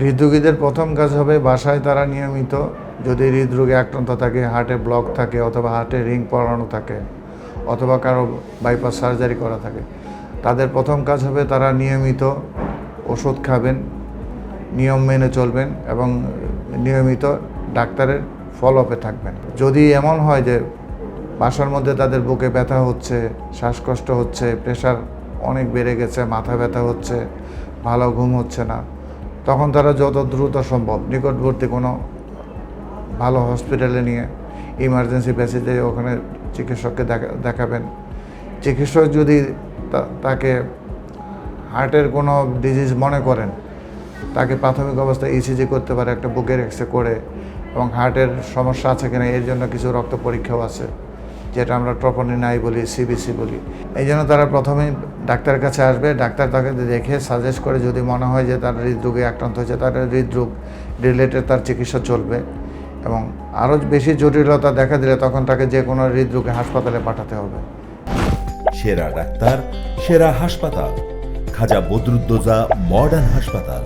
হৃদরোগীদের প্রথম কাজ হবে বাসায় তারা নিয়মিত যদি হৃদরোগে আক্রান্ত থাকে, হার্টে ব্লক থাকে অথবা হার্টে রিং পরানো থাকে অথবা কারও বাইপাস সার্জারি করা থাকে, তাদের প্রথম কাজ হবে তারা নিয়মিত ওষুধ খাবেন, নিয়ম মেনে চলবেন এবং নিয়মিত ডাক্তারের ফলো আপে থাকবেন। যদি এমন হয় যে বাসার মধ্যে তাদের বুকে ব্যথা হচ্ছে, শ্বাসকষ্ট হচ্ছে প্রেশার অনেক বেড়ে গেছে, মাথা ব্যথা হচ্ছে, ভালো ঘুম হচ্ছে না তখন তারা যত দ্রুত সম্ভব নিকটবর্তী কোনো ভালো হসপিটালে নিয়ে ইমার্জেন্সি প্যাসেজে ওখানে চিকিৎসককে দেখা- দেখাবেন। চিকিৎসক যদি তাকে হার্টের কোনো ডিজিজ মনে করেন, তাকে প্রাথমিক অবস্থায় ইসিজি করতে পারে, একটা বুকের এক্সরে করে, এবং হার্টের সমস্যা আছে কিনা, এর জন্য কিছু রক্ত পরীক্ষাও আছে, যেটা আমরা ট্রপনি নাই বলি সিবিসি বলি। এই জন্য তারা প্রথমেই ডাক্তারের কাছে আসবে, ডাক্তার তাকে দেখে সাজেস্ট করে যদি মনে হয় যে তার হৃদরোগে আক্রান্ত হয়েছে, তার হৃদরোগ রিলেটেড তার চিকিৎসা চলবে এবং আরও বেশি জটিলতা দেখা দিলে তখন তাকে যে কোনো হৃদরোগে হাসপাতালে পাঠাতে হবে। সেরা ডাক্তার, সেরা হাসপাতাল। খাজা বদরুদ্দোজা মডার্ন হাসপাতাল।